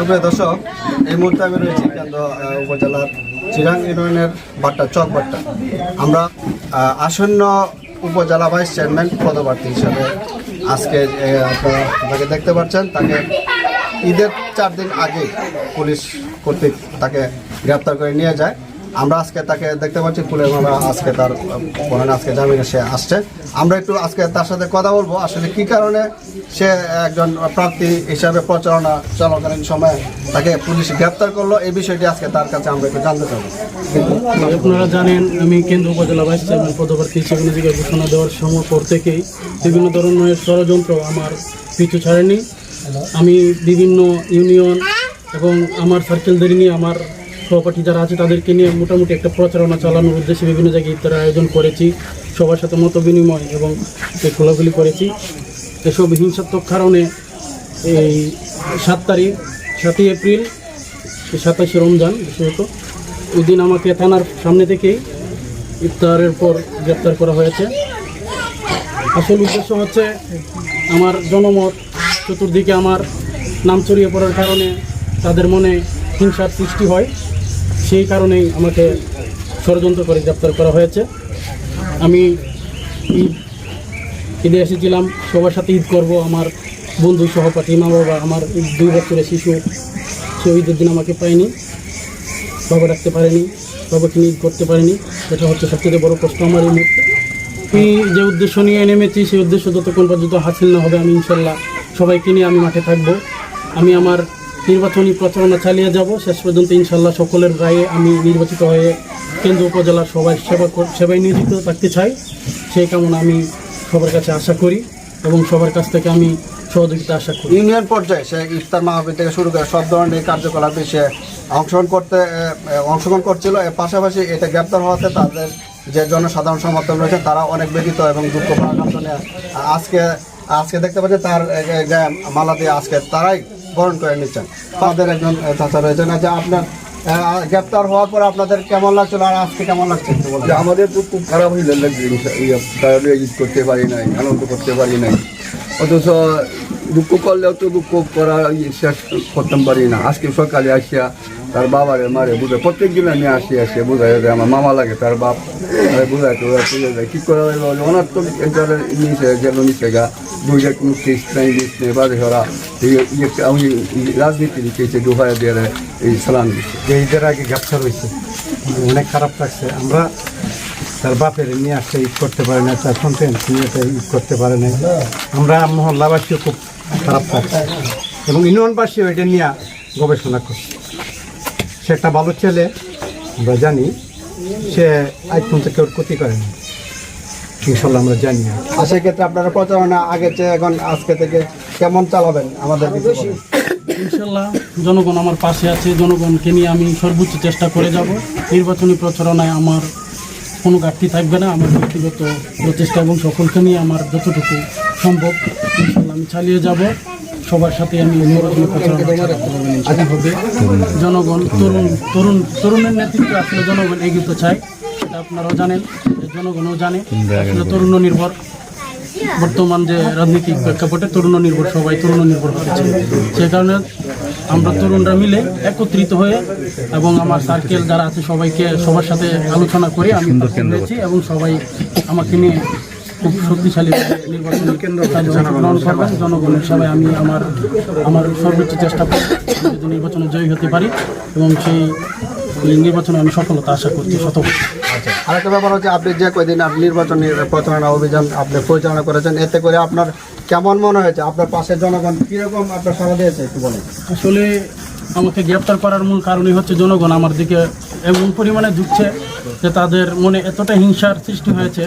সুপ্রিয় দর্শক, এই মুহূর্তে আমি রয়েছি কেন্দ্র উপজেলার চিরাং ইউনিয়নের বাট্টা চক বাট্টা আমরা আসন্ন উপজেলা ভাইস চেয়ারম্যান পদপ্রার্থী হিসাবে আজকে আপনারা দেখতে পাচ্ছেন, তাকে ঈদের চার দিন আগে পুলিশ কর্তৃক তাকে গ্রেপ্তার করে নিয়ে যায়। আমরা আজকে তাকে দেখতে পাচ্ছি পুলিশ আমরা আজকে তার, বলেন আজকে জামিনে সে আসছে। আমরা একটু আজকে তার সাথে কথা বলব, আসলে কি কারণে সে একজন প্রার্থী হিসাবে প্রচারণা চলাকালীন সময়ে তাকে পুলিশ গ্রেপ্তার করল, এই বিষয়টি আজকে তার কাছে আমরা একটু জানতে চাবো। আপনারা জানেন, আমি কেন্দ্র উপজেলা ভাইস চেয়ারম্যান, পদপ্রার্থী হিসেবে নিজেকে ঘোষণা দেওয়ার সময় পর থেকেই বিভিন্ন ধরনের ষড়যন্ত্র আমার পিছু ছাড়েনি। আমি বিভিন্ন ইউনিয়ন এবং আমার সার্কেলদের নিয়ে আমার সহপাঠী যারা আছে তাদেরকে নিয়ে মোটামুটি একটা প্রচারণা চালানোর উদ্দেশ্যে বিভিন্ন জায়গায় ইফতার আয়োজন করেছি। সবার সাথে মত বিনিময় এবং এই খোলাখুলি করেছি। এসব হিংসাত্মক কারণে এই সাত তারিখ, সাতই এপ্রিল, সাতাশে রমজান বিশেষত ওই দিন আমাকে থানার সামনে থেকেই ইফতারের পর গ্রেপ্তার করা হয়েছে। আসল উদ্দেশ্য হচ্ছে আমার জনমত, চতুর্দিকে আমার নাম ছড়িয়ে পড়ার কারণে তাদের মনে হিংসার সৃষ্টি হয়। সেই কারণেই আমাকে ষড়যন্ত্র করে গ্রেপ্তার করা হয়েছে। আমি ঈদ এসেছিলাম, সবার সাথে ঈদ করব, আমার বন্ধু সহপাঠী মা বাবা আমার দুই বছরের শিশু, সে ঈদের দিন আমাকে পায়নি, বাবা রাখতে পারেনি, বাবাকে ঈদ করতে পারেনি, এটা হচ্ছে সবথেকে বড় কষ্ট আমার এই মুহূর্তে। আমি যে উদ্দেশ্য নিয়ে নেমেছি, সেই উদ্দেশ্য যতক্ষণ পর্যন্ত হাসিল না হবে, আমি ইনশাল্লাহ সবাইকে নিয়ে আমি মাঠে থাকব। আমি আমার নির্বাচনী প্রচারণা চালিয়ে যাব। শেষ পর্যন্ত ইনশাল্লাহ সকলের রায়ে আমি নির্বাচিত হয়ে কেন্দ্র উপজেলার সবাই সেবা সেবায় নিয়োজিত থাকতে চাই। সেই কামনা আমি সবার কাছে আশা করি এবং সবার কাছ থেকে আমি সহযোগিতা আশা করি। ইউনিয়ন পর্যায়ে সে ইফতার মাহফিল থেকে শুরু করে সব ধরনের কার্যকলাপে সে অংশগ্রহণ করতে অংশগ্রহণ করছিল। এর পাশাপাশি এটা গ্রেপ্তার হওয়াতে তাদের যে জনসাধারণ সমর্থন রয়েছে তারা অনেক ব্যতীত এবং দুঃখ আজকে আজকে দেখতে পাচ্ছি তার মালা দিয়ে আজকে তারাই বরণ করে নিচ্ছেন। তাদের একজন চাচা রয়েছেন। যে আপনার গ্রেপ্তার হওয়ার পর আপনাদের কেমন লাগছিল আর আজকে কেমন লাগছে আমাদের তো খুব খারাপ হয়ে লাগছে ঈদ করতে পারি নাই, আনন্দ করতে পারি নাই। অথচ দুঃখ করলেও তো দুঃখ করা শেষ করতাম পারি না। আজকে সকালে আসিয়া তার বাবারে মারে বুঝে, প্রত্যেক দিন আমি আসি আসি, বুঝাই যে আমার মামা লাগে, তার বাপ বুঝাই তো ওরা চলে যায় কী করা ওনার তো নিচে গেল নিচে গা। দুইটা মুক্তি ইসলামী দিচ্ছে বাদে ওরা এই- এই- আমি রাজনীতি দিচ্ছে দুহায় দিয়ে এই সালাম দিচ্ছে যে ঈদের আগে গ্রেপ্তার হয়েছে অনেক খারাপ লাগছে আমরা তার বাপের নিয়ে আসতে ঈদ করতে পারে না তার সন্তান নিয়ে ঈদ করতে পারে না আমরা মহল্লাবাসীও খুব খারাপ লাগছে এবং ইউনিয়নবাসীও এটা নিয়ে গবেষণা করছে সে একটা ভালো ছেলে আমরা জানি সে আজ পর্যন্ত কেউ ক্ষতি করেনি ইনশাল্লাহ আমরা জানি। আর সেক্ষেত্রে আপনারা প্রচারণা আগে চেয়ে এখন আজকে থেকে কেমন চালাবেন আমাদের। ইনশাল্লাহ, জনগণ আমার পাশে আছে, জনগণকে নিয়ে আমি সর্বোচ্চ চেষ্টা করে যাব। নির্বাচনী প্রচারণায় আমার কোনো ঘাটতি থাকবে না। আমার ব্যক্তিগত প্রচেষ্টা এবং সকলকে নিয়ে আমার যতটুকু সম্ভব, ইনশাল্লাহ আমি চালিয়ে যাব। সবার সাথে আমি হবে। জনগণ, তরুণ তরুণ, তরুণের নেতৃত্বে আসলে জনগণ এগিয়ে চায়। এটা আপনারাও জানেন জনগণও জানে। তরুণ নির্ভর বর্তমান যে রাজনৈতিক প্রেক্ষাপটে তরুণ নির্ভর সবাই তরুণ নির্ভর হচ্ছে সে কারণে আমরা তরুণরা মিলে একত্রিত হয়ে এবং আমার সার্কেল যারা আছে সবাইকে সবার সাথে আলোচনা করে আমি হয়েছি এবং সবাই আমাকে নিয়ে খুব শক্তিশালী নির্বাচনী কেন্দ্র করবেন। জনগণের সবাই আমি আমার আমার সর্বোচ্চ চেষ্টা করব যদি নির্বাচনে জয়ী হতে পারি এবং সেই নির্বাচনে আমি সফলতা আশা করছি শতবর্ষ আরেকটা ব্যাপার হচ্ছে আপনি যে কয়দিন আপনি নির্বাচনী প্রচারণা অভিযান আপনি পরিচালনা করেছেন এতে করে আপনার কেমন মনে হয়েছে? আপনার পাশের জনগণ কীরকম আপনার সারা দিয়েছে একটু বলেন। আসলে আমাকে গ্রেপ্তার করার মূল কারণই হচ্ছে জনগণ আমার দিকে এমন পরিমাণে ঝুঁকছে যে তাদের মনে এতটা হিংসার সৃষ্টি হয়েছে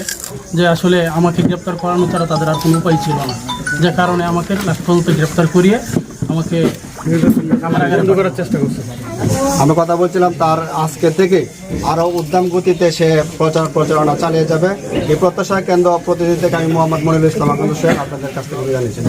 যে আসলে আমাকে গ্রেপ্তার করানো ছাড়া তাদের আর কোনো উপায় ছিল না। যে কারণে আমাকে লাস্ট পর্যন্ত গ্রেপ্তার করিয়ে আমাকে চেষ্টা আমি কথা বলছিলাম, তার আজকে থেকে আরও উদ্যম গতিতে সে প্রচার প্রচারণা চালিয়ে যাবে। এই প্রত্যাশা কেন্দ্র প্রতিনিধি থেকে আমি মোহাম্মদ মনিরুল ইসলাম আপনাদের কাছ থেকে জানিয়েছি